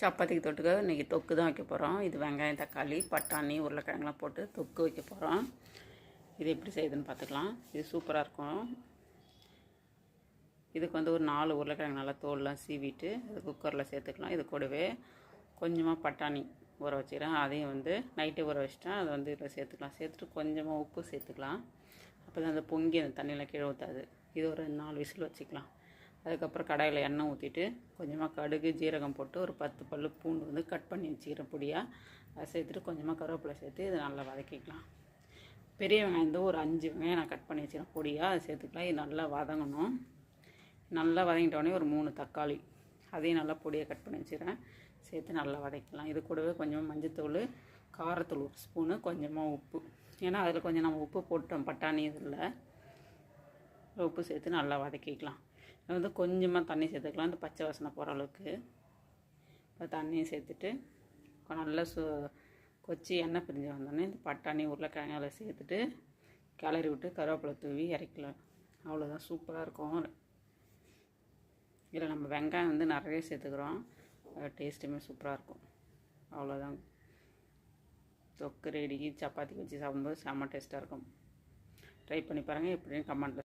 சப்பாத்திக்கு தொட்டுக்க இன்றைக்கி தொக்கு தான் வைக்க போகிறோம் இது வெங்காயம் தக்காளி பட்டாணி உருளைக்கிழங்குலாம் போட்டு தொக்கு வைக்க போகிறோம் இது எப்படி செய்யுதுன்னு பார்த்துக்கலாம். இது சூப்பராக இருக்கும். இதுக்கு வந்து ஒரு நாலு உருளைக்கிழங்கு நல்லா தோல்லாம் சீவிட்டு அது குக்கரில் சேர்த்துக்கலாம். இது கூடவே கொஞ்சமாக பட்டாணி ஊற வச்சுக்கிறேன். அதையும் வந்து நைட்டே ஊற வச்சுட்டேன். அதை வந்து இதில் சேர்த்துக்கலாம். சேர்த்துட்டு கொஞ்சமாக உப்பு சேர்த்துக்கலாம். அப்போ தான் அந்த பொங்கி அந்த தண்ணியில் கீழே ஊற்றாது இது ஒரு நாலு விசில் வச்சுக்கலாம். அதுக்கப்புறம் கடாயில் எண்ணெய் ஊற்றிட்டு கொஞ்சமாக கடுகு ஜீரகம் போட்டு ஒரு பத்து பல்லு பூண்டு வந்து கட் பண்ணி வச்சுக்கிற பொடியாக அதை சேர்த்துட்டு கொஞ்சமாக கருவேப்பிலை சேர்த்து இதை நல்லா வதக்கிக்கலாம். பெரிய வெங்காயம் வந்து ஒரு அஞ்சு வெங்காயம் நான் கட் பண்ணி வச்சுக்கிறேன் பொடியாக அதை சேர்த்துக்கலாம். இது நல்லா வதங்கணும். நல்லா வதங்கிட்டோடனே ஒரு மூணு தக்காளி. அதையும் நல்லா பொடியாக கட் பண்ணி வச்சுக்கிறேன். சேர்த்து நல்லா வதக்கலாம் இது கூடவே கொஞ்சமாக மஞ்சத்தூள் காரத்தூள் ஒரு ஸ்பூனு கொஞ்சமாக உப்பு. ஏன்னா அதில் கொஞ்சம் நம்ம உப்பு போட்டோம். பட்டாணி இதில். உப்பு சேர்த்து நல்லா வதக்கிக்கலாம். வந்து கொஞ்சமாக தண்ணி சேர்த்துக்கலாம். இந்த பச்சை வாசனை போகிற அளவுக்கு. இப்போ தண்ணியை சேர்த்துட்டு நல்லா சு கொச்சி எண்ணெய் பிரிஞ்சு வந்தோடனே இந்த பட்டாணி உருளைக்கிழங்கு அதில் சேர்த்துட்டு கிளறி விட்டு கருவேப்பிலை தூவி இறக்கலாம் அவ்வளோதான் சூப்பராக இருக்கும். இதில் நம்ம வெங்காயம் வந்து நிறைய சேர்த்துக்கிறோம். டேஸ்ட்டுமே சூப்பராக இருக்கும். அவ்வளோதான் தொக்கு ரெடி சப்பாத்தி வச்சு சாப்பிடும்போது செம்ம டேஸ்ட்டாக இருக்கும். ட்ரை பண்ணி பாருங்கள் எப்படின்னு கமெண்ட்டில்